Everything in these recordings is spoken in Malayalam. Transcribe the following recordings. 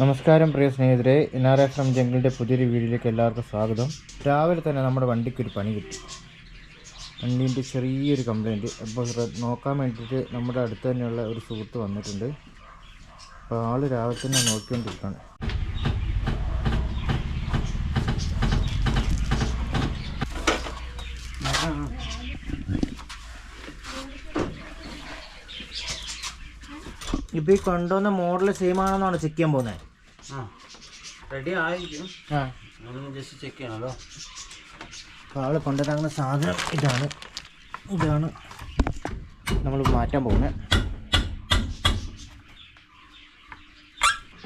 നമസ്കാരം പ്രിയ സ്നേഹിതരെ. എൻ ആർ എഫ് എം ജംഗിളിന്റെ പുതിയൊരു വീഡിയോയിലേക്ക് എല്ലാവർക്കും സ്വാഗതം. രാവിലെ തന്നെ നമ്മുടെ വണ്ടിക്കൊരു പണി കിട്ടി. വണ്ടീന്റെ ചെറിയൊരു കംപ്ലൈന്റ് അപ്പോൾ നോക്കാൻ വേണ്ടിയിട്ട് നമ്മുടെ അടുത്ത് തന്നെയുള്ള ഒരു സുഹൃത്ത് വന്നിട്ടുണ്ട്. അപ്പോൾ ആൾ രാവിലെ തന്നെ നോക്കിക്കൊണ്ടിരിക്കുകയാണ്. ഇപ്പോൾ ഈ കൊണ്ടുവന്ന മോഡൽ സെയിം ആണെന്നാണ് ചെക്ക് ചെയ്യാൻ പോകുന്നത് റെഡി ആയിരിക്കും ജസ്റ്റ് ചെക്ക് ചെയ്യണല്ലോ. അപ്പോൾ ആൾ കൊണ്ടുവരാകുന്ന സാധനം ഇതാണ്. ഇതാണ് നമ്മൾ മാറ്റാൻ പോകുന്നത്.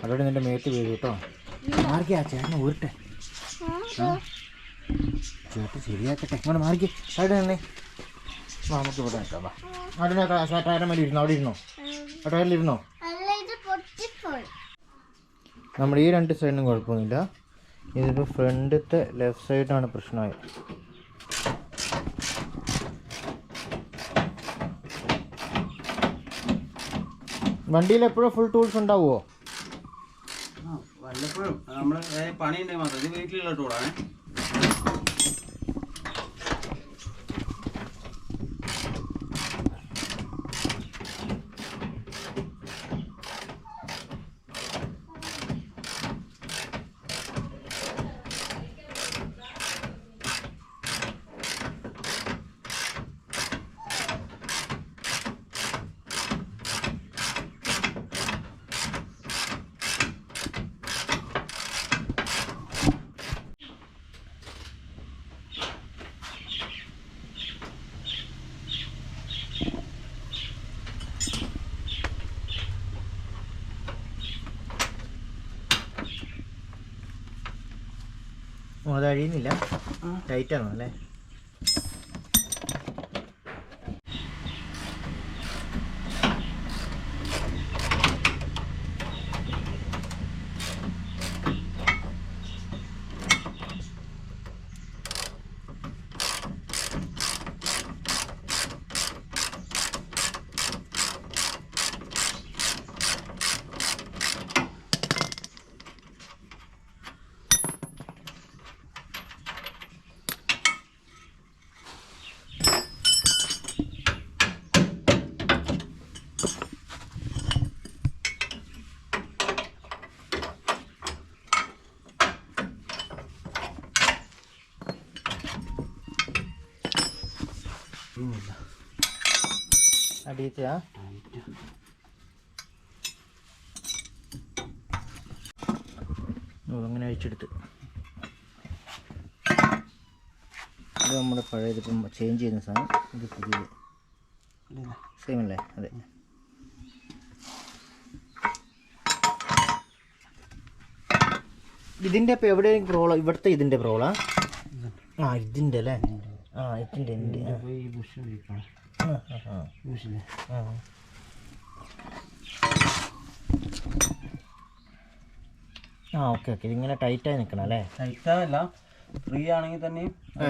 അതോടെ നിന്റെ മേത്ത് വീഴും കേട്ടോ. മാറിക്കേ ആ ചേട്ടനെ ഊരട്ടെ. ചേട്ടൻ ശരിയാക്കട്ടെ ഇങ്ങോട്ട് മാറിക്കേ. അവിടെ നിന്നെ. നമുക്ക് ഇവിടെ നിൽക്കാം വാ. അവിടെ ടയറിന് മേലെ ഇരുന്നോ അവിടെ ഇരുന്നോ? ആ. ടയറിലിരുന്നോ അല്ല ഇത് പൊട്ടിപ്പോയി നമ്മുടെ ഈ രണ്ട് സൈഡിനും കുഴപ്പമൊന്നുമില്ല. ഇതിപ്പോൾ ഫ്രണ്ടത്തെ ലെഫ്റ്റ് സൈഡാണ് പ്രശ്നമായത്. വണ്ടിയിൽ എപ്പോഴും ഫുൾ ടൂൾസ് ഉണ്ടാവുമോ വല്ലപ്പോഴും. നമ്മൾ പണി ഉണ്ടെങ്കിൽ മാത്രം. ഇത് വീട്ടിലുള്ള ടൂളാണ് അത് അഴിയുന്നില്ല ടൈറ്റാണോ അല്ലേ? അടിയത്തെയാ ഓ അങ്ങനെ അഴിച്ചെടുത്ത്. ഇത് നമ്മുടെ പഴയതിപ്പം ചേഞ്ച് ചെയ്യുന്ന സാധനം. ഇത് പുതിയത്. സെയിം അല്ലേ? അതെ. ഇതിന്റെ ഇപ്പോൾ എവിടെയെങ്കിലും പ്രോള ഇവിടുത്തെ ഇതിന്റെ പ്രോളാ ആ? ഇതിന്റെ അല്ലേ? ആ എന്റെ ആ ഈ ബുഷ് ഉപയോഗിക്കണം ആ, ആ, ഓക്കെ ഓക്കെ. ഇതിങ്ങനെ ടൈറ്റായി നിൽക്കണം അല്ലേ? ടൈറ്റാവല്ല ഫ്രീ ആണെങ്കിൽ തന്നെ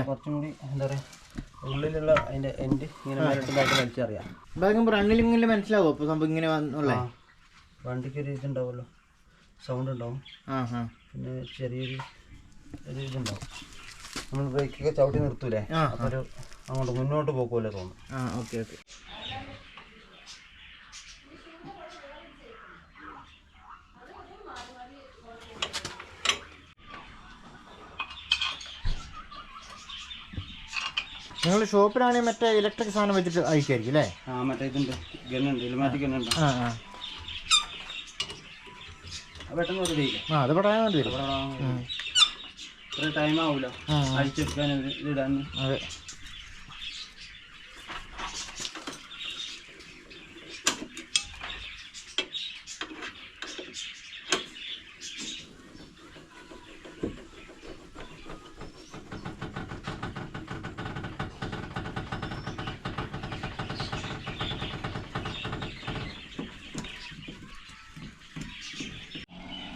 കുറച്ചും കൂടി എന്താ പറയുക ഉള്ളിലുള്ള അതിന്റെ എൻഡ് ഇങ്ങനെ മേലോട്ടുണ്ടാക്കി വലിച്ചറിയാം ബാഗും റണ്ണിലിങ്ങനെ മനസ്സിലാവോ? ഇപ്പോൾ സംഭവം ഇങ്ങനെ വന്നുള്ളേ വണ്ടിക്ക് ഒരു ഇതുണ്ടാവുമല്ലോ. സൗണ്ട് ഉണ്ടാവും. ആ ആ. പിന്നെ ചെറിയൊരു ഒരു ഇതുണ്ടാവും. നമ്മൾ ബ്രേക്കൊക്കെ ചവിട്ടി നിർത്തൂലേ? അപ്പൊ ഒരു അങ്ങോട്ട് മുന്നോട്ട് പോക്കുമല്ലോ തോന്നും ആ ഓക്കെ ഓക്കെ. നിങ്ങൾ ഷോപ്പിലാണെങ്കിൽ മറ്റേ ഇലക്ട്രിക് സാധനം വെച്ചിട്ട് അയക്കായിരിക്കും അല്ലേ? ആ മറ്റേ ഇതുണ്ട്. ഗണ്ണുണ്ട് ഇലമാറ്റിക് ഗണ്ണുണ്ട്. ആ ആ. പെട്ടെന്ന് ആ അത് പറയാൻ വേണ്ടി വരും ഇത്ര ടൈം ആവൂല? ആ, ആ. അഴിച്ചെടുക്കാൻ ഇതിടാൻ അതെ.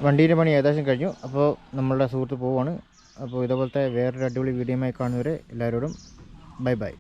വണ്ടീന്റെ പണി ഏകദേശം കഴിഞ്ഞു. അപ്പോൾ നമ്മളുടെ സുഹൃത്ത് പോവാണ്. അപ്പോൾ ഇതേപോലത്തെ വേറൊരു അടിപൊളി വീഡിയോയുമായി കാണുന്നവരെ എല്ലാവരോടും ബൈ ബൈ.